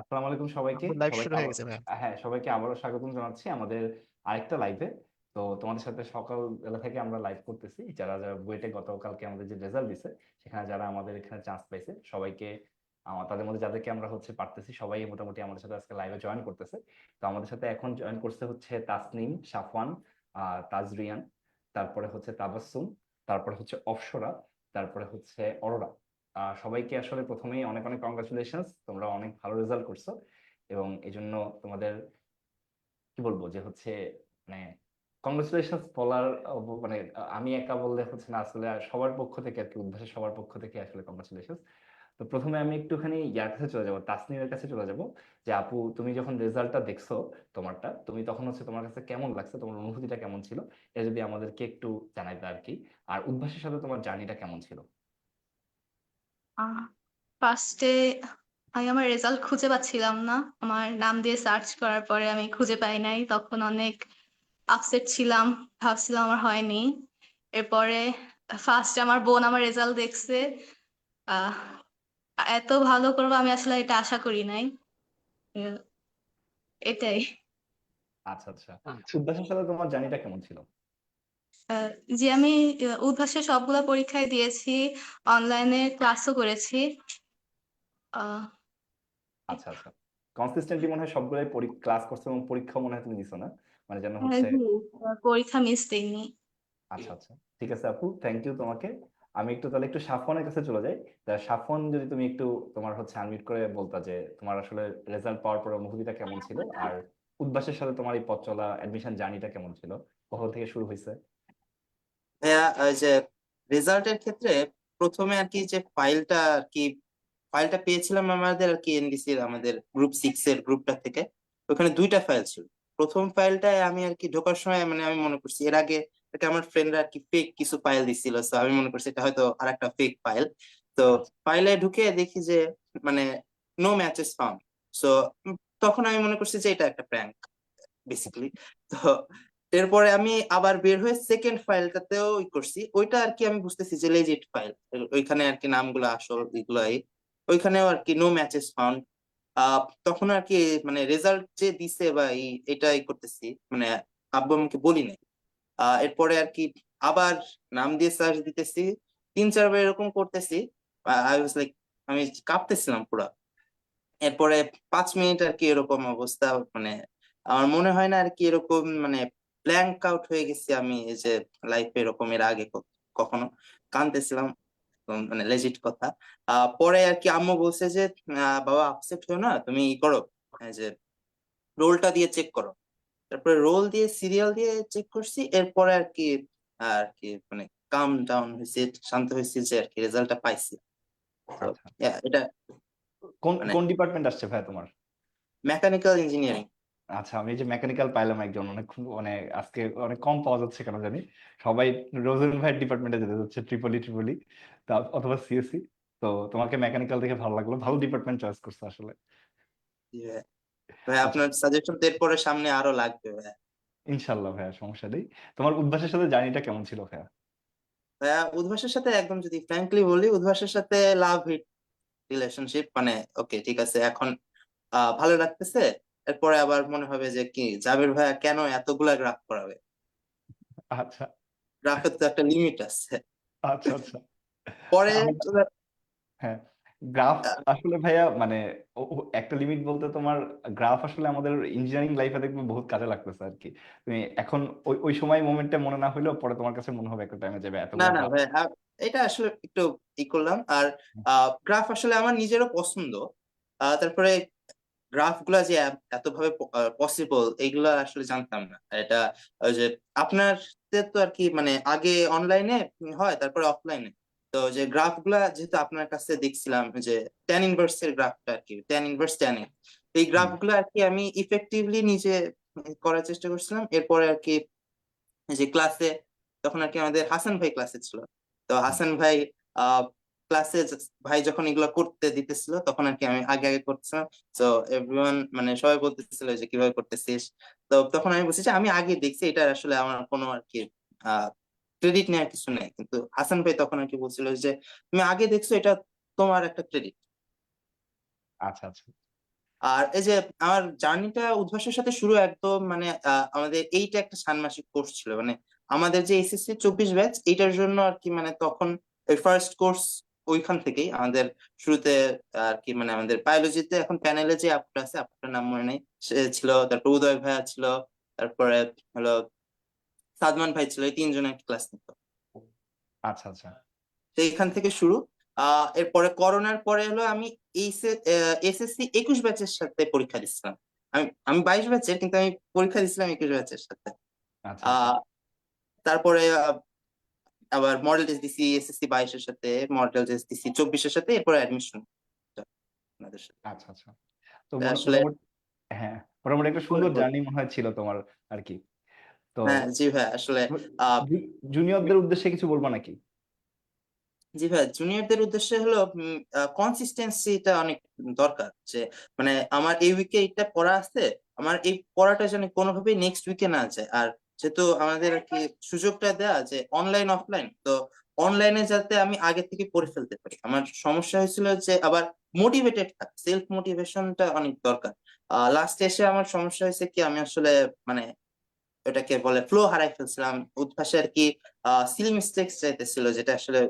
আসসালামু আলাইকুম সবাইকে। লাইভ শুরু হয়ে গেছে ভাইয়া। হ্যাঁ সবাইকে আবারও স্বাগতম জানাচ্ছি আমাদের আরেকটা লাইভে তো তোমাদের সাথে সকাল বেলা থেকে আমরা লাইভ করতেছি। যারা যারা বুয়েটে গতকালকে আমাদের যে রেজাল্ট দিছে সেখানে যারা আমাদের এখানে চান্স পাইছে সবাইকে তাদের মধ্যে যাদেরকে আমরা হচ্ছে পারতেছি সবাই মোটামুটি আমাদের সাথে আজকে লাইভে জয়েন করতেছে। তো আমাদের সাথে এখন জয়েন করছে হচ্ছে তাসনিম সাফওয়ান তাজরিয়ান তারপরে হচ্ছে তাবাসসুম তারপরে হচ্ছে অপসরা তারপরে হচ্ছে অরোরা। সবাইকে আসলে প্রথমেই অনেক অনেক কংগ্রাচুলেশনস তোমরা অনেক ভালো রেজাল্ট করছ এবং এই জন্য তোমাদের, কি বলব যে হচ্ছে মানে কংগ্রাচুলেশনস বলার মানে আমি একা বললে হচ্ছে না, আসলে সবার পক্ষ থেকে আর কি উদ্ভাসের সবার পক্ষ থেকে আসলে কংগ্রাচুলেশনস তো প্রথমে আমি একটুখানি ইয়ার কাছে চলে যাব, তাসনিমের কাছে চলে যাব যে আপু, তুমি যখন রেজাল্টটা দেখছ তোমারটা, তুমি তখন হচ্ছে তোমার কাছে কেমন লাগছে, তোমার অনুভূতিটা কেমন ছিল, এটা যদি আমাদেরকে একটু জানাইতে আর কি। আর উদ্ভাসের সাথে তোমার জার্নিটা কেমন ছিল? ফার্স্টে আমি আমার রেজাল্ট খুঁজে পাচ্ছিলাম না। আমার নাম দিয়ে সার্চ করার পরে আমি খুঁজে পাই নাই। তখন অনেক আপসেট ছিলাম, ভাবছিলাম আমার হয়নি। এরপরে ফার্স্ট আমার বোন আমার রেজাল্ট দেখছে। এত ভালো করব আমি আসলে এটা আশা করি নাই। এটাই। আচ্ছা আচ্ছা। উদ্ভাসের সাথে তোমার জার্নিটা কেমন ছিল? যে আমি উদ্ভাসের সবগুলা পরীক্ষায় দিয়েছি অনলাইনে ক্লাসও করেছি। আহ আচ্ছা আচ্ছা। কনসিস্টেন্টলি মনে হয় সবগুলাই ক্লাস করছ এবং পরীক্ষা মনে হয় তুমি দিছো না? মানে যেন হ্যাঁ, হচ্ছে জি, পরীক্ষা মিস দিইনি। আচ্ছা আচ্ছা। ঠিক আছে আপু থ্যাংক ইউ তোমাকে। আমি একটু তাহলে একটু সাফওয়ানের কাছে চলে যাই। তা সাফওয়ান যদি তুমি একটু তোমার হচ্ছে আনমিউট করে বলতা যে তোমার আসলে রেজাল্ট পাওয়ার পরে অনুভূতিটা কেমন ছিল? আর উদ্ভাসের সাথে তোমার এই পথ চলা অ্যাডমিশন জার্নিটা কেমন ছিল? কখন থেকে শুরু হয়েছে ভাইয়া ওই যে রেজাল্টের ক্ষেত্রে প্রথমে আর কি যে ফাইলটা আর কি ফাইলটা পেয়েছিলাম আমাদের আর কি এনডিসির আমাদের গ্রুপ সিক্স এর গ্রুপটা থেকে। ওখানে দুইটা ফাইল ছিল। প্রথম ফাইলটায় আমি আর কি ঢোকার সময় মানে আমি মনে করছি, এর আগে এটা আমার ফ্রেন্ডরা আর কি ফেক কিছু ফাইল দিছিল তো আমি মনে করছি এটা হয়তো আর একটা ফেক ফাইল তো ফাইলে ঢুকে দেখি যে মানে নো ম্যাচেস ফাউন্ড সো তখন আমি মনে করছি যে এটা একটা প্র্যাঙ্ক বেসিক্যালি তো এরপরে আমি আবার বের হয়ে সেকেন্ড ফাইলটাতেও ই করছি। ওইটা আর কি আমি বুঝতেছি যে লেজিট ফাইল ওইখানে আর কি নামগুলো, আসল এগুলাই ওইখানেও আর কি নো ম্যাচেস ফাউন্ড তখন আর কি মানে রেজাল্ট যে দিছে বা এটাই করতেছি। মানে আব্বু আমাকে বলি নাই। এরপরে আর কি আবার নাম দিয়ে সার্চ দিতেছি। তিন চারবার এরকম করতেছি। আই ওয়াজ লাইক আমি কাঁপতেছিলাম পুরা। এরপরে পাঁচ মিনিট আর কি এরকম অবস্থা মানে আমার মনে হয় না আর কি এরকম মানে ব্ল্যাঙ্ক আউট হয়ে গেছি আমি এই যে লাইফে এরকম এর আগে কখনো। কাঁদতেছিলাম মানে লেজিট কথা। পরে আর কি আম্মু বলছে যে বাবা আপসেট হয়েও না তুমি ই করো। এই যে রোলটা দিয়ে চেক করো। তারপরে রোল দিয়ে সিরিয়াল দিয়ে চেক করছি এরপরে আর কি আর কি মানে কাম ডাউন হয়েছে শান্ত হয়েছে যে আর কি রেজাল্টটা পাইছি। আচ্ছা। এটা কোন মানে- কোন ডিপার্টমেন্ট আসছে ভাই তোমার? মেকানিক্যাল ইঞ্জিনিয়ারিং আচ্ছা আমি এই যে মেকানিক্যাল পাইলাম একজন অনেক মানে আজকে অনেক কম পাওয়া যাচ্ছে কেন জানি? সবাই রোজন ভাইয়ের ডিপার্টমেন্টে যেতে যাচ্ছে ট্রিপলি ট্রিপলি তা অথবা সিএসসি তো তোমাকে মেকানিক্যাল দেখে ভালো লাগল ভালো ডিপার্টমেন্ট চয়েস করছ আসলে। ভাই আপনার সাজেশন তো এরপরে সামনে আরও লাগবে ভাই। ইনশাল্লাহ ভাইয়া সমস্যা নেই। তোমার উদ্ভাসের সাথে জার্নিটা কেমন ছিল ভাইয়া? ভাইয়া উদ্ভাসের সাথে একদম যদি ফ্র্যাঙ্কলি বলি উদ্ভাসের সাথে লাভ হিট রিলেশনশিপ মানে ওকে ঠিক আছে এখন ভালো লাগতেছে। এরপরে আবার মনে হবে যে কি জাবের ভাইয়া কেন এতগুলা গ্রাফ করাবে? আচ্ছা। গ্রাফের তো একটা লিমিট আছে। আচ্ছা আচ্ছা। পরে হ্যাঁ গ্রাফ আসলে ভাইয়া মানে একটা লিমিট বলতে তোমার গ্রাফ আসলে আমাদের ইঞ্জিনিয়ারিং লাইফে দেখবে বহুত কাজে লাগতেছে আর কি। তুমি এখন ওই ওই সময় মোমেন্টে মনে না হইলেও পরে তোমার কাছে মনে হবে একটা টাইমে যাবে এত না না ভাই এটা আসলে একটু ই করলাম। আর গ্রাফ আসলে আমার নিজেরও পছন্দ। তারপরে গ্রাফগুলা যে এতভাবে পসিবল এইগুলা আসলে জানতাম না। এটা ওই যে আপনার তো আর কি মানে আগে অনলাইনে হয় তারপরে অফলাইনে তো যে গ্রাফগুলা যেহেতু আপনার কাছে দেখছিলাম যে টেন ইনভার্স এর গ্রাফটা আর কি টেন ইনভার্স টেন এই গ্রাফগুলা আর কি আমি ইফেক্টিভলি নিজে করার চেষ্টা করছিলাম। এরপরে আর কি যে ক্লাসে তখন আর কি আমাদের হাসান ভাই ক্লাসে ছিল। তো হাসান ভাই আহ ক্লাসে ভাই যখন এগুলো করতে দিতেছিল তখন আর কি আমি আগে আগে করছিলাম তো এভরিওয়ান মানে সবাই বলতেছিল যে কীভাবে করতেছিস? তো তখন আমি বলছি যে আমি আগে দেখছি। এটা আসলে আমার কোনো আর কি ক্রেডিট নেওয়ার কিছু নেই। কিন্তু হাসান ভাই তখন আর কি বলছিল যে তুমি আগে দেখছ এটা তোমার একটা ক্রেডিট আচ্ছা আচ্ছা। আর এই যে আমার জার্নিটা উদ্ভাসের সাথে শুরু একদম মানে আমাদের এইটা একটা ষান্মাসিক কোর্স ছিল। মানে আমাদের যে এসএসসি চব্বিশ ব্যাচ এইটার জন্য আর কি মানে তখন ফার্স্ট কোর্স ওইখান থেকেই আমাদের শুরুতে আর কি মানে আমাদের বায়োলজিতে এখন প্যানেলে যে আপুটা আছে আপুটার নাম মনে নেই। সে ছিল তারপর উদয় ভাইয়া ছিল তারপরে হলো সাদমান ভাই ছিল এই তিনজনের ক্লাস নিত। আচ্ছা আচ্ছা। তো এখান থেকে শুরু। আহ এরপরে করোনার পরে হলো আমি এসএসসি একুশ ব্যাচের সাথে পরীক্ষা দিচ্ছিলাম। আমি আমি বাইশ ব্যাচের কিন্তু আমি পরীক্ষা দিচ্ছিলাম একুশ ব্যাচের সাথে। আচ্ছা আহ তারপরে আবার মডেল টেস্ট দিছি এসএসসি বাইশের সাথে মডেল টেস্ট দিছি চব্বিশের সাথে এরপরে অ্যাডমিশন আপনাদের সাথে। আচ্ছা আচ্ছা। তো আসলে- হ্যাঁ মোটামুটি একটা সুন্দর। জার্নি মনে হয় ছিল তোমার আর কি। তো হ্যাঁ জি ভাই আসলে জুনিয়রদের উদ্দেশ্যে কিছু বলবা নাকি? জি ভাই জুনিয়রদের উদ্দেশ্যে হলো কনসিস্টেন্সিটা অনেক দরকার। যে মানে আমার এই উইকে এটা পড়া আছে আমার এই পড়াটা যেন কোনোভাবেই নেক্সট উইকে না যায়। আর যেহেতু আমাদের আর কি সুযোগটা দেয়া যে অনলাইন অফলাইন তো অনলাইনে যাতে আমি আগে থেকে পড়ে ফেলতে পারি। আমার সমস্যা হয়েছিল যে আবার মোটিভেটেড থাক সেলফ মোটিভেশনটা অনেক দরকার। লাস্টে এসে আমার সমস্যা হয়েছে কি, আমি আসলে মানে ওটাকে বলে ফ্লো হারাই ফেলছিলাম। উদ্ভাসে আর কি সিল মিস্টেক্স চাইতেছিল, যেটা আসলে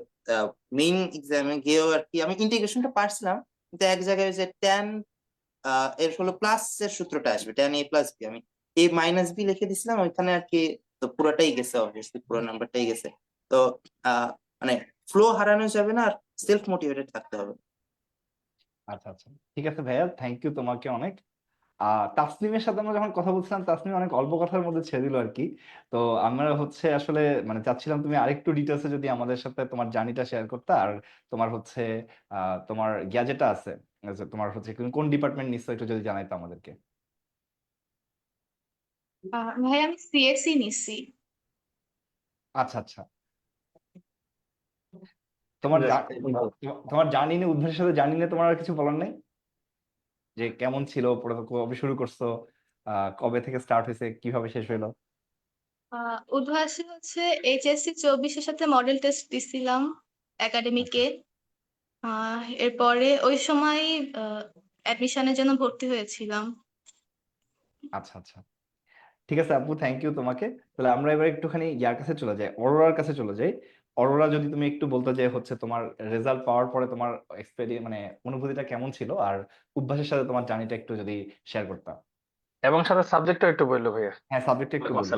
মেইন এক্সামে গিয়েও আর কি আমি ইন্টিগ্রেশনটা পারছিলাম, কিন্তু এক জায়গায় যে ট্যান এর হলো প্লাস এর সূত্রটা আসবে ট্যান এ প্লাস বি আমি এ মাইনাস বি লিখে দিছিলাম, ওইখানে আর কি তো পুরোটাই গেছে অবভিয়াসলি পুরো নাম্বারটাই গেছে। তো মানে ফ্লো হারানো যাবে না, আর সেলফ মোটিভেটেড থাকতে হবে। আচ্ছা আচ্ছা। ঠিক আছে ভাইয়া থ্যাংক ইউ তোমাকে অনেক। তাসনিমের সাথে আমরা যখন কথা বলছিলাম, তাসনিম অনেক অল্প কথার মধ্যে ছেড়ে দিল আর কি। তো আমরা হচ্ছে আসলে মানে চাচ্ছিলাম তুমি আরেকটু ডিটেলসে যদি আমাদের সাথে তোমার জার্নিটা শেয়ার করতে, আর তোমার হচ্ছে তোমার গিয়া যেটা আছে তোমার হচ্ছে কোন ডিপার্টমেন্ট নিচ্ছ, একটু যদি জানাইতো আমাদেরকে। আহ, ভাই আমি সিএসসি নিছি। আচ্ছা আচ্ছা। তোমার যাক, তোমার- তোমার জার্নি নিয়ে উদ্ভাসের সাথে জার্নি নিয়ে তোমার আর কিছু বলার নেই? যে কেমন ছিল পড়া কবে শুরু করছ আহ কবে থেকে স্টার্ট হয়েছে কীভাবে শেষ হলো আহ, উদ্ভাসে হচ্ছে এইচএসসি চব্বিশের সাথে মডেল টেস্ট দিছিলাম একাডেমিকে আহ এরপরে ওই সময় অ্যাডমিশনের জন্য ভর্তি হয়েছিলাম। আচ্ছা আচ্ছা। ঠিক আছে আপু থ্যাংক ইউ তোমাকে। তাহলে আমরা এবার একটুখানি ইয়ার কাছে চলে যাই অরোরার কাছে চলে যাই। অরোরা যদি তুমি একটু বলতো যে হচ্ছে তোমার রেজাল্ট পাওয়ার পরে তোমার এক্সপেরিয়েন্স মানে অনুভূতিটা কেমন ছিল? আর উদ্ভাসের সাথে তোমার জার্নিটা একটু যদি শেয়ার করতাম। এবং সাথে সাবজেক্টও একটু বলল ভাইয়া। হ্যাঁ সাবজেক্টটা একটু বলবে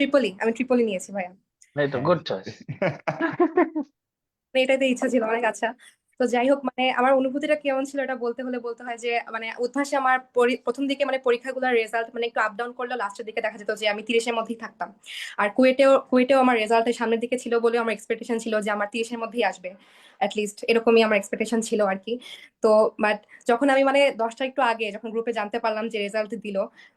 ট্রিপলি আমি ট্রিপলি নিয়েছি ভাইয়া। এই তো হ্যাঁ। গুড চয়েস মানে এটাতে ইচ্ছা ছিল অনেক আচ্ছা। তো যাই হোক মানে আমার অনুভূতিটা কেমন ছিল এটা বলতে হলে বলতে হয় যে মানে উদ্ভাসে আমার প্রথম দিকে মানে পরীক্ষাগুলোর রেজাল্ট মানে একটু আপ ডাউন করলেও লাস্টের দিকে দেখা যেত যে আমি তিরিশের মধ্যেই থাকতাম। আর কুয়েটেও কুয়েটেও আমার রেজাল্টের সামনের দিকে ছিল বলেও আমার এক্সপেকটেশন ছিল যে আমার তিরিশের মধ্যেই আসবে। অ্যাটলিস্ট এরকমই আমার এক্সপেকটেশন ছিল আর কি। তো বাট যখন আমি মানে দশটা একটু আগে যখন গ্রুপে জানতে পারলাম যে রেজাল্ট দিল,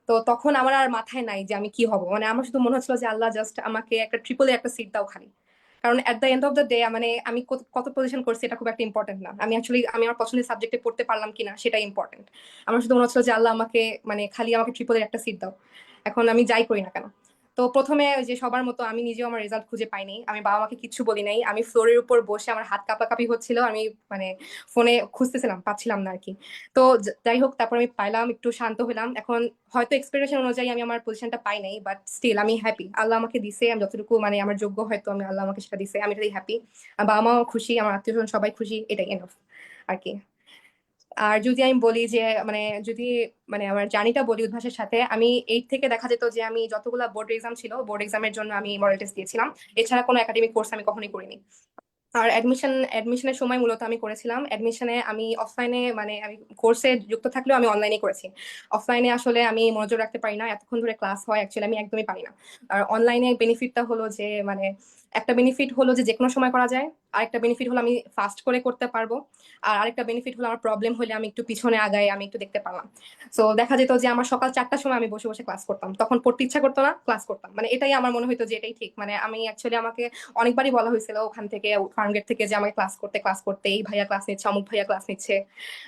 তো তখন আমার আর মাথায় নাই যে আমি কি হব। মানে আমার শুধু মনে হচ্ছিল যে আল্লাহ জাস্ট আমাকে একটা ট্রিপলে একটা সিট দাও খালি। কারণ at the end of the day মানে আমি কত- কত পজিশন করছি এটা খুব একটা ইম্পর্টেন্ট না। আমি অ্যাকচুয়ালি আমি আমার পছন্দের সাবজেক্টে পড়তে পারলাম কিনা সেটা ইম্পর্টেন্ট আমার শুধু মনে হচ্ছিল যে, আল্লাহ আমাকে মানে খালি আমাকে ট্রিপলের একটা সিট দাও। এখন আমি যাই করি না কেন? তো প্রথমে ওই যে সবার মতো আমি নিজেও আমার রেজাল্ট খুঁজে পাইনি। আমি বাবা মাকে কিচ্ছু বলি নাই। আমি ফ্লোরের উপর বসে আমার হাত কাঁপাকাঁপি হচ্ছিল। আমি মানে ফোনে খুঁজতেছিলাম, পাচ্ছিলাম না আর কি তো যাই হোক, তারপর আমি পাইলাম, একটু শান্ত হলাম এখন হয়তো এক্সপেকটেশন অনুযায়ী আমি আমার পজিশনটা পাই নাই বাট স্টিল আমি হ্যাপি আল্লাহ আমাকে দিছে, আমি যতটুকু মানে আমার যোগ্য হয়তো আমি আল্লাহ আমাকে সেটা দিছে, আমি এটাই হ্যাপি বাবা মাও খুশি, আমার আত্মীয় স্বজন সবাই খুশি, এটাই এনফ আর কি আর যদি আমি বলি যে মানে যদি মানে আমার জার্নিটা বলি উদ্ভাসের সাথে, আমি এইট থেকে দেখা যেত যে, আমি যতগুলা বোর্ড এক্সাম ছিল বোর্ড এক্সামের জন্য আমি মডেল টেস্ট দিয়েছিলাম। এছাড়া কোনো একাডেমিক কোর্স আমি কখনোই করিনি। আর অ্যাডমিশন অ্যাডমিশনের সময় মূলত আমি করেছিলাম। অ্যাডমিশনে আমি অফলাইনে মানে আমি কোর্সে যুক্ত থাকলেও আমি অনলাইনে করেছি। অফলাইনে আসলে আমি মনোযোগ রাখতে পারি না, এতক্ষণ ধরে ক্লাস হয় অ্যাকচুয়ালি আমি একদমই পারি না। আর অনলাইনে বেনিফিটটা হলো যে মানে একটা বেনিফিট হলো যে, যেকোনো সময় করা যায়। আরেকটা বেনিফিট হলো আমি ফাস্ট করে করতে পারব। আর আরেকটা বেনিফিট হলো আমার প্রবলেম হলে আমি একটু পিছনে আগাই আমি একটু দেখতে পারলাম। সো দেখা যেত যে আমার সকাল চারটার সময় আমি বসে বসে ক্লাস করতাম। তখন পড়তে ইচ্ছা করতো না ক্লাস করতাম। মানে এটাই আমার মনে হতো যে এটাই ঠিক। মানে আমি অ্যাকচুয়ালি আমাকে অনেকবারই বলা হয়েছিল ওখান থেকে ফার্মগেট থেকে যে আমাকে ক্লাস করতে ক্লাস করতে, এই ভাইয়া ক্লাস নিচ্ছে, অমুক ভাইয়া ক্লাস নিচ্ছে।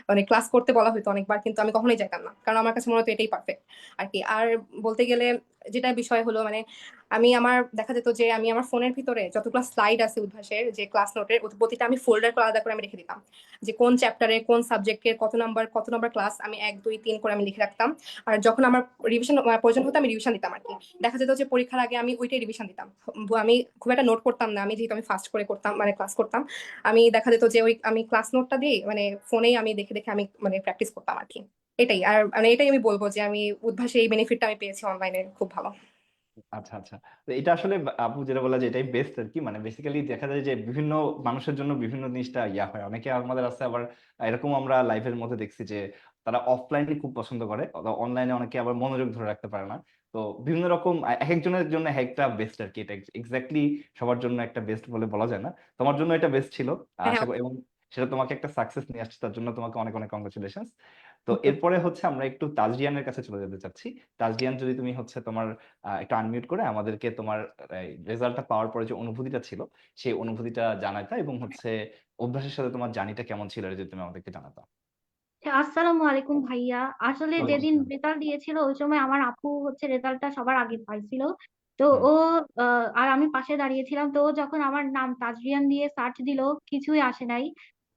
মানে ক্লাস করতে বলা হতো অনেকবার, কিন্তু আমি কখনোই যাইতাম না। কারণ আমার কাছে মনে হতো এটাই পারফেক্ট আর কি, আর বলতে গেলে যেটা বিষয় হলো মানে আমি আমার, দেখা যেত যে আমি আমার ফোনের ভিতরে যতগুলো স্লাইড আছে উদ্ভাসের, যে ক্লাস নোটের প্রতিটা আমি ফোল্ডার আলাদা করে আমি রেখে দিতাম। যে কোন চ্যাপ্টারে কোন সাবজেক্টের কত নাম্বার কত নাম্বার ক্লাস আমি এক, দুই, তিন করে আমি লিখে রাখতাম। আর যখন আমার রিভিশন প্রয়োজন হতো আমি রিভিশন দিতাম আর কি। দেখা যেত যে পরীক্ষার আগে আমি ওইটাই রিভিশন দিতাম। আমি খুব একটা নোট করতাম না, আমি যেহেতু আমি ফাস্ট করে করতাম মানে ক্লাস করতাম, আমি দেখা যেত যে ওই, আমি ক্লাস নোটটা দিই মানে ফোনেই আমি দেখে দেখে আমি মানে প্র্যাকটিস করতাম আর কি। এটাই, আর মানে এটাই আমি বলব যে আমি উদ্ভাসে এই বেনিফিটটা আমি পেয়েছি অনলাইনে খুব ভালো। আচ্ছা আচ্ছা। তো এটা আসলে আপু যেটা বলা যে এটাই বেস্ট আর কি মানে বেসিক্যালি দেখা যায় যে বিভিন্ন মানুষের জন্য বিভিন্ন জিনিসটা ইয়া হয়। অনেকে আমাদের আছে আবার এরকম আমরা লাইফের মধ্যে দেখছি যে তারা অফলাইনে খুব পছন্দ করে। অনলাইনে অনেকে আবার মনোযোগ ধরে রাখতে পারে না। তো বিভিন্ন রকম এক একজনের জন্য এক একটা বেস্ট আর কি এটা এক্স্যাক্টলি সবার জন্য একটা বেস্ট বলে বলা যায় না। তোমার জন্য এটা বেস্ট ছিল। হ্যাঁ এবং সেটা তোমাকে একটা সাকসেস নিয়ে আসছে। তার জন্য তোমাকে অনেক অনেক কংগ্রেচুলেশন তো এরপরে হচ্ছে আমরা একটু তাজরিয়ানের কাছে চলে যেতে চাচ্ছি। তাজরিয়ান যদি তুমি হচ্ছে তোমার একটু আনমিউট করে আমাদেরকে তোমার রেজাল্টটা পাওয়ার পরে যে অনুভূতিটা ছিল সেই অনুভূতিটা জানাতা এবং হচ্ছে অভ্যাসের সাথে তোমার জানিটা কেমন ছিল যদি তুমি আমাদেরকে জানাতা। আচ্ছা, আসসালামু আলাইকুম ভাইয়া। আসলে যেদিন। রেজাল্ট দিয়েছিল ওই সময় আমার আপু হচ্ছে রেজাল্টটা সবার আগে পাইছিল। তো ও আর আমি পাশে দাঁড়িয়েছিলাম তো যখন আমার নাম তাজরিয়ান দিয়ে সার্চ দিল কিছুই আসে নাই।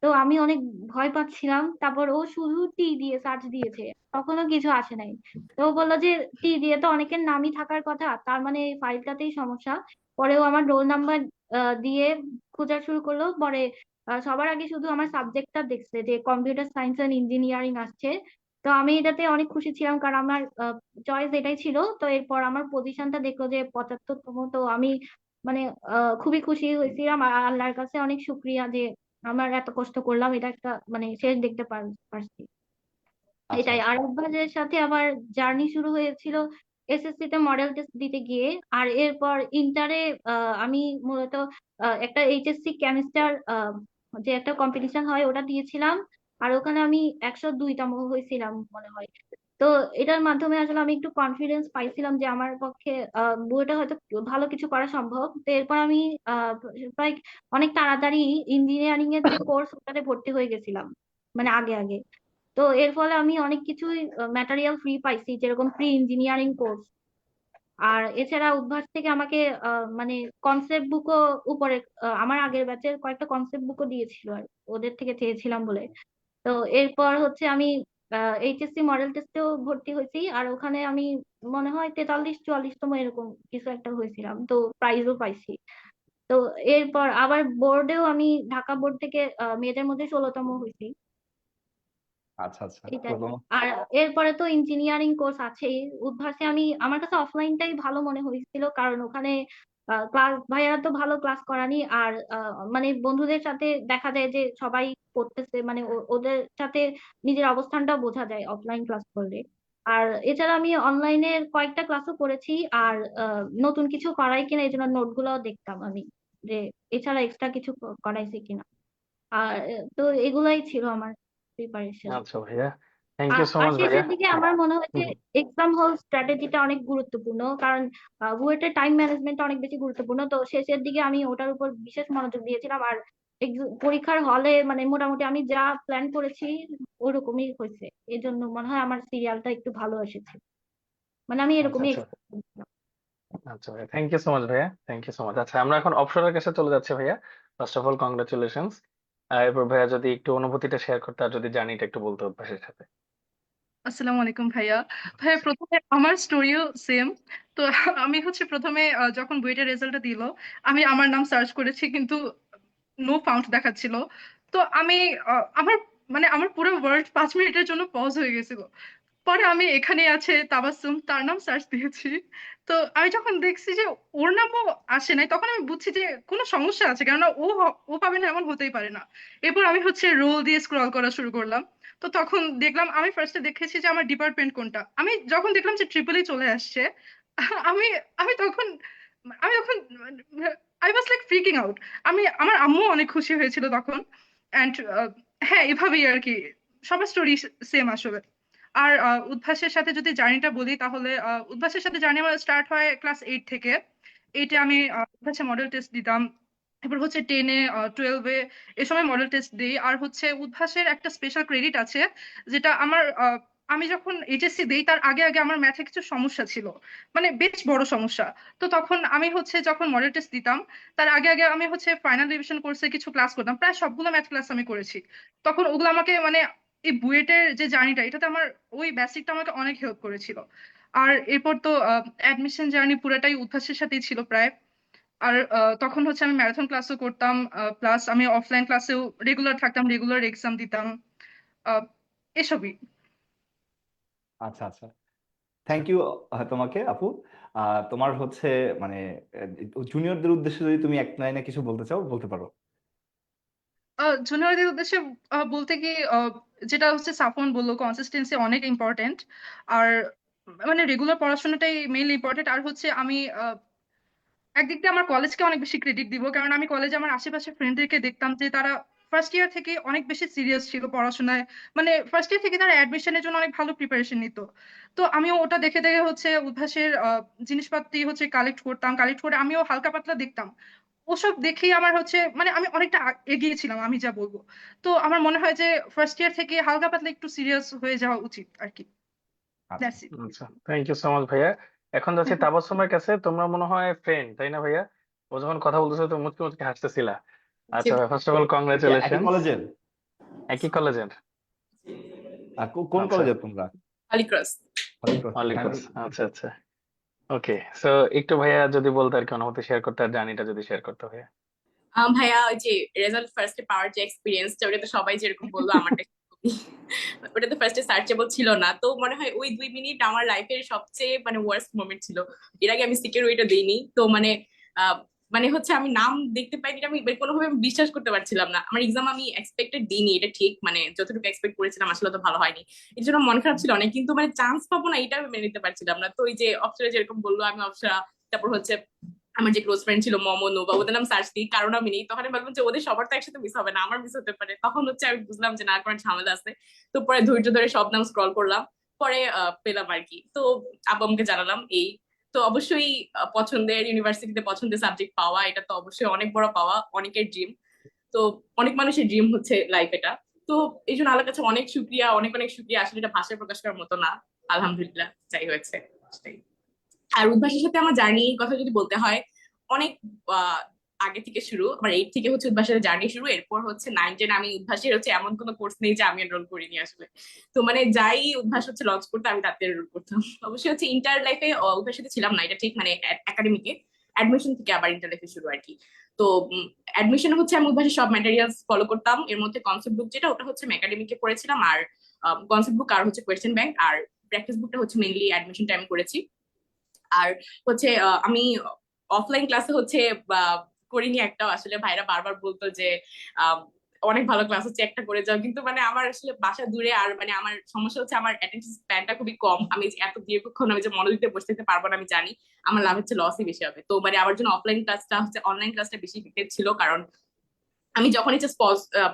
তো আমি অনেক ভয় পাচ্ছিলাম। তারপর ও শুধু টি দিয়ে সার্চ দিয়েছে। তখনও কিছু আসে নাই। তো বলল যে টি দিয়ে তো অনেকের নামই থাকার কথা। তার মানে এই ফাইলটাতেই সমস্যা। পরে ও আমার রোল নাম্বার দিয়ে খোঁজা শুরু করল। পরে সবার আগে শুধু আমার সাবজেক্টটা দেখছে যে কম্পিউটার সায়েন্স এন্ড ইঞ্জিনিয়ারিং আসছে। তো আমি এটাতে অনেক খুশি ছিলাম কারণ আমার চয়েস এটাই ছিল। তো এরপর আমার পজিশনটা দেখল যে পঁচাত্তরতম। তো আমি মানে খুবই খুশি হয়েছিলাম। আল্লাহর কাছে অনেক শুক্রিয়া যে আমার এত কষ্ট করলাম এটা একটা মানে শেষ দেখতে পারছি। আচ্ছা এটাই। আর অভ্যাসের সাথে আমার জার্নি শুরু হয়েছিল এসএসসি তে মডেল টেস্ট দিতে গিয়ে আর এরপর ইন্টারে আমি মূলত একটা এইচএসসি কেমিস্টার যে একটা কম্পিটিশন হয় ওটা দিয়েছিলাম আর ওখানে আমি একশো দুইতম হয়েছিলাম মনে হয়। তো এটার মাধ্যমে আসলে আমি একটু কনফিডেন্স পাইছিলাম যে আমার পক্ষে বইটা হয়তো ভালো কিছু করা সম্ভব। তো এরপর আমি আহ, প্রায় অনেক তাড়াতাড়ি ইঞ্জিনিয়ারিং এর যে কোর্স ওটাতে ভর্তি হয়ে গেছিলাম মানে আগে আগে। তো এর ফলে আমি অনেক কিছুই ম্যাটেরিয়াল ফ্রি পাইছি যেরকম ফ্রি ইঞ্জিনিয়ারিং কোর্স আর এছাড়া উদ্ভাস থেকে আমাকে আহ, মানে কনসেপ্ট বুকও উপরে আমার আগের ব্যাচের কয়েকটা কনসেপ্ট বুকও দিয়েছিল আর ওদের থেকে চেয়েছিলাম বলে। তো এরপর হচ্ছে আমি এইচএসসি মডেল টেস্টেও ভর্তি হয়েছি। আর ওখানে আমি মনে হয় তেতাল্লিশ চুয়াল্লিশতম এরকম কিছু একটা হয়েছিলাম। তো প্রাইজও পাইছি। তো এরপর আবার বোর্ডেও আমি ঢাকা বোর্ড থেকে মেয়েদের মধ্যে ষোলোতম হয়েছি। আচ্ছা আচ্ছা। আর এরপরে তো ইঞ্জিনিয়ারিং কোর্স আছেই। উদ্ভাসে আমি আমার কাছে অফলাইনটাই ভালো মনে হয়েছিল। কারণ ওখানে ক্লাস ভাইয়া তো ভালো ক্লাস করানি। আর মানে বন্ধুদের সাথে দেখা যায় যে সবাই পড়তেছে মানে ওদের সাথে নিজের অবস্থানটাও বোঝা যায় অফলাইন ক্লাস করলে। আর এছাড়া আমি অনলাইনে কয়েকটা ক্লাসও করেছি। আর নতুন কিছু করাই কিনা, এই জন্য নোটগুলোও দেখতাম আমি যে এছাড়া এক্সট্রা কিছু করাইছে কিনা। আর, তো এগুলাই ছিল আমার প্রিপারেশন আচ্ছা ভাইয়া। থ্যাংক ইউ সো মাচ ভাইয়া দিকে আমার মনে যে এক্সাম হল স্ট্র্যাটেজিটা অনেক গুরুত্বপূর্ণ কারণ বুয়েটের টাইম ম্যানেজমেন্টটা অনেক বেশি গুরুত্বপূর্ণ। তো শেষের দিকে আমি ওটার উপর বিশেষ মনোযোগ দিয়েছিলাম আর পরীক্ষার হলে মানে মোটামুটি আমি যা প্ল্যান করেছি ওরকমই হয়েছে। এই জন্য মনে হয় আমার সিরিয়ালটা একটু ভালো এসেছে। মানে আমি আচ্ছা এরকমই আচ্ছা। আচ্ছা ভাইয়া থ্যাংক ইউ সো মাচ ভাইয়া থ্যাংক ইউ সো মাচ আচ্ছা আমরা এখন অপসরের কাছে চলে যাচ্ছি ভাইয়া। ফার্স্ট অফ অল কংগ্রাচুলেশনস এরপর ভাইয়া যদি একটু অনুভূতিটা শেয়ার করতে আর যদি জার্নিটা একটু বলতে অভ্যাসের সাথে। আসসালামু আলাইকুম ভাইয়া। ভাইয়া, প্রথমে আমার স্টোরিও সেম তো আমি হচ্ছে প্রথমে যখন দিল, আমি আমার নাম সার্চ করেছি, কিন্তু নো ফাউন্ড দেখাচ্ছিল। তো আমি আমার মানে আমার পুরো ওয়ার্ল্ড পাঁচ মিনিটের জন্য পজ হয়ে গেছিল। পরে আমি এখানে আছে, তাবাসসুম, তার নাম সার্চ দিয়েছি। তো আমি যখন দেখছি যে ওর নামও আসে নাই, তখন আমি বুঝছি যে কোনো সমস্যা আছে, কেননা ও ও পাবে না এমন হতেই পারে না। এরপর আমি হচ্ছে রোল দিয়ে স্ক্রল করা শুরু করলাম। তো তখন দেখলাম, আমি ফার্স্টে দেখেছি যে আমার ডিপার্টমেন্ট কোনটা। আমি যখন দেখলাম যে ট্রিপল চলে আসছে, আমি আমি তখন আমি তখন I was like freaking out আমি, আমার আম্মু অনেক খুশি হয়েছিল তখন। অ্যান্ড হ্যাঁ এভাবেই আর কি, সবার স্টোরি সেম আসলে। আর উদ্ভাসের সাথে যদি জার্নিটা বলি তাহলে উদ্ভাসের সাথে জার্নি আমার স্টার্ট হয় ক্লাস এইট থেকে। এইটে আমি উদ্ভাসে মডেল টেস্ট দিতাম। এরপর হচ্ছে টেনে টুয়েলভে এ সময় মডেল টেস্ট দিই। আর হচ্ছে উদ্ভাসের একটা স্পেশাল ক্রেডিট আছে, যেটা আমার আমি যখন এইচএসসি দেই, তার আগে আগে আমার ম্যাথে কিছু সমস্যা ছিল। মানে বেশ বড় সমস্যা। তো তখন আমি হচ্ছে যখন মডেল টেস্ট দিতাম, তার আগে আগে আমি হচ্ছে ফাইনাল রিভিশন কোর্সে কিছু ক্লাস করতাম। প্রায় সবগুলো ম্যাথ ক্লাস আমি করেছি। তখন ওগুলো আমাকে মানে এই বুয়েটের যে জার্নিটা এটাতে আমার ওই বেসিকটা আমাকে অনেক হেল্প করেছিল। আর এরপর তো অ্যাডমিশন জার্নি পুরোটাই উদ্ভাসের সাথেই ছিল প্রায়। আর তখন হচ্ছে আমি ম্যারাথন ক্লাসও করতাম প্লাস আমি অফলাইন ক্লাসেও রেগুলার থাকতাম রেগুলার এক্সাম দিতাম এসবই। আচ্ছা আচ্ছা। থ্যাংক ইউ তোমাকে আপু। তোমার হচ্ছে মানে জুনিয়রদের উদ্দেশ্যে যদি তুমি এক লাইনে কিছু বলতে চাও বলতে পারো। জুনিয়রদের উদ্দেশ্যে বলতে কি যেটা হচ্ছে সাফন বলল কনসিস্টেন্সি অনেক ইম্পর্টেন্ট আর মানে রেগুলার পড়াশোনাটাই মেইনলি ইম্পর্টেন্ট আর হচ্ছে আমি একদিক দিয়ে আমার কলেজকে অনেক বেশি ক্রেডিট দিব কারণ আমি কলেজে আমার আশেপাশে ফ্রেন্ডদেরকে দেখতাম যে তারা ফার্স্ট ইয়ার থেকে অনেক বেশি সিরিয়াস ছিল পড়াশোনায়। মানে ফার্স্ট ইয়ার থেকে তারা অ্যাডমিশনের জন্য অনেক ভালো প্রিপারেশন নিত। তো আমিও ওটা দেখে দেখে হচ্ছে উদ্ভাসের আহ, জিনিসপাতি হচ্ছে কালেক্ট করতাম কালেক্ট করে আমিও হালকা পাতলা দেখতাম। ওসব দেখেই আমার হচ্ছে মানে আমি অনেকটা আ- এগিয়ে ছিলাম আমি যা বলব। তো আমার মনে হয় যে ফার্স্ট ইয়ার থেকে হালকা পাতলা একটু সিরিয়াস হয়ে যাওয়া উচিত আর কি। থ্যাংক ইউ সো মাচ ভাইয়া। এখন যাচ্ছি তাবাসসুমের কাছে। তোমরা মনে হয় ফ্রেন্ড তাই না ভাইয়া? ও যখন কথা বলতেছে তো মুচকি মুচকি হাসতেছিলা। আচ্ছা ভাই ফার্স্ট অফ অল একই কংগ্রাচুলেশন কলেজের? একই কলেজের। আর কোন আচ্ছা। কলেজের তোমরা? আলিক্রস মালিকগঞ্জ আচ্ছা আচ্ছা। ওকে সো একটু ভাইয়া যদি বলতে আর কি অনুভূতি শেয়ার করতে আর জার্নিটা যদি শেয়ার করতে ভাইয়া ভাইয়া ওই যে রেজাল্ট ফার্স্টে পাওয়ার যে এক্সপিরিয়েন্সটা ওটা তো সবাই যেরকম বলল আমারটা ওটা তো ফার্স্টে সার্চেবল ছিল না। তো মনে হয় ওই দুই মিনিট আমার লাইফের সবচেয়ে মানে ওয়ার্স্ট মোমেন্ট ছিল। এর আগে আমি সিকের ওইটা দিইনি। তো মানে মানে হচ্ছে আমি নাম দেখতে পাইনি আমি মানে কোনোভাবে বিশ্বাস করতে পারছিলাম না। আমার এক্সাম আমি এক্সপেক্টেড দিইনি, এটা ঠিক। মানে যতটুকু এক্সপেক্ট করেছিলাম আসলে তো ভালো হয়নি। এর জন্য মন খারাপ ছিল অনেক, কিন্তু মানে চান্স পাবো না, এটা আমি মেনে নিতে পারছিলাম না। তো ওই যে অপসরা যেরকম বলল, আমি অপসরা তারপর হচ্ছে আমার যে ক্লোজ ফ্রেন্ড ছিল মমো নোবা ওদের নাম সার্চ দিই কারণ আমি নেই, তখন ভাবলাম যে ওদের সবার তো একসাথে মিস হবে না, আমার মিস হতে পারে। তখন হচ্ছে আমি বুঝলাম যে না কোনো ঝামেলা আছে। তো পরে ধৈর্য ধরে সব নাম স্ক্রল করলাম, পরে পেলাম আর কি। তো আব্বু আমাকে জানালাম, এই, তো অবশ্যই পছন্দের ইউনিভার্সিটিতে পছন্দের সাবজেক্ট পাওয়া, এটা তো অবশ্যই অনেক বড় পাওয়া, অনেকের ড্রিম তো অনেক মানুষের ড্রিম হচ্ছে লাইফ এটা। তো এই জন্য আল্লাহর কাছে অনেক শুক্রিয়া, অনেক অনেক শুক্রিয়া। আসলে এটা ভাষায় প্রকাশ করার মতো না। আলহামদুলিল্লাহ, যাই হয়েছে। আর উদ্ভাসের সাথে আমার জার্নির কথা যদি বলতে হয়, অনেক আগে থেকে শুরু আমার এইট থেকে হচ্ছে উদ্ভাসের জার্নি শুরু, এরপর হচ্ছে নাইন টেন আমি উদ্ভাসের হচ্ছে এমন কোনো কোর্স নেই যে আমি এনরোল করিনি আসলে। তো মানে যাই উদ্ভাস হচ্ছে লঞ্চ করতে, আমি তাতে এনরোল করতাম। অবশ্যই হচ্ছে ইন্টার লাইফে উদ্ভাসের সাথে ছিলাম না, এটা ঠিক মানে একাডেমিকে অ্যাডমিশন থেকে আবার ইন্টার লাইফে শুরু আর কি তো অ্যাডমিশন হচ্ছে আমি উদ্ভাসের সব ম্যাটেরিয়ালস ফলো করতাম। এর মধ্যে কনসেপ্ট বুক যেটা, ওটা হচ্ছে আমি একাডেমিকে পড়েছিলাম। আর কনসেপ্ট বুক আর হচ্ছে কোয়েশ্চেন ব্যাংক আর প্র্যাকটিস বুকটা হচ্ছে মেনলি অ্যাডমিশন টাইম করেছি। আর হচ্ছে আমি অফলাইন ক্লাসে হচ্ছে করিনি একটাও। আসলে ভাইরা বারবার বলতো যে অনেক ভালো ক্লাস হচ্ছে, একটা করে যাও। কিন্তু মানে আমার আসলে বাসা দূরে, আর মানে আমার সমস্যা হচ্ছে আমার স্প্যানটা খুবই কম। আমি এত দীর্ঘক্ষণ আমি যে মনোযোগ দিয়ে বসে পারব না, আমি জানি আমার লাভ হচ্ছে লসই বেশি হবে। তো মানে আমার জন্য অফলাইন ক্লাসটা হচ্ছে অনলাইন ক্লাসটা বেশি ইফেক্টিভ ছিল, কারণ আমি যখন ইচ্ছে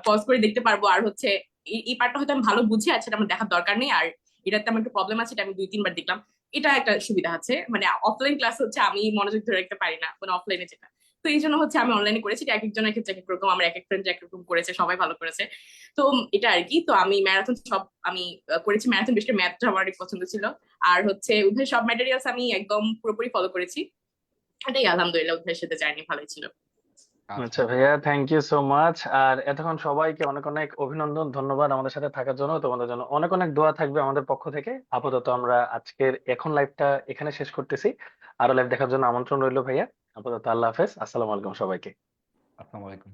পজ করে দেখতে পারব, আর হচ্ছে এই- পার্টটা হয়তো আমি ভালো বুঝি সেটা আমার দেখার দরকার নেই, আর এটাতে আমার একটু প্রবলেম আছে, এটা আমি দুই, তিনবার দেখলাম। এটা একটা সুবিধা আছে। মানে অফলাইন ক্লাস হচ্ছে আমি মনোযোগ ধরে রাখতে পারি না মানে অফলাইনে যেটা। তো এই জন্য হচ্ছে আমি অনলাইনে করেছি, এক একজনের ক্ষেত্রে এক এক রকম, আমার এক এক ফ্রেন্ড এক রকম করেছে, সবাই ভালো করেছে। তো এটা আর কি, তো আমি ম্যারাথন সব আমি করেছি। ম্যারাথন করে ম্যাথটা আমার অনেক পছন্দ ছিল। আর হচ্ছে উভয় সব ম্যাটেরিয়ালস আমি একদম পুরোপুরি ফলো করেছি। এটাই আলহামদুলিল্লাহ উভয়ের সাথে জার্নি ভালোই ছিল। আচ্ছা ভাইয়া থ্যাংক ইউ সো মাচ আর এতক্ষণ সবাইকে অনেক অনেক অভিনন্দন, ধন্যবাদ আমাদের সাথে থাকার জন্য। তোমাদের জন্য অনেক অনেক দোয়া থাকবে আমাদের পক্ষ থেকে। আপাতত আমরা আজকের এখন লাইভটা এখানে শেষ করতেছি। আরও লাইভ দেখার জন্য আমন্ত্রণ রইল ভাইয়া। আপাতত আল্লাহ হাফেজ। আসসালামু আলাইকুম সবাইকে। আসসালামু আলাইকুম।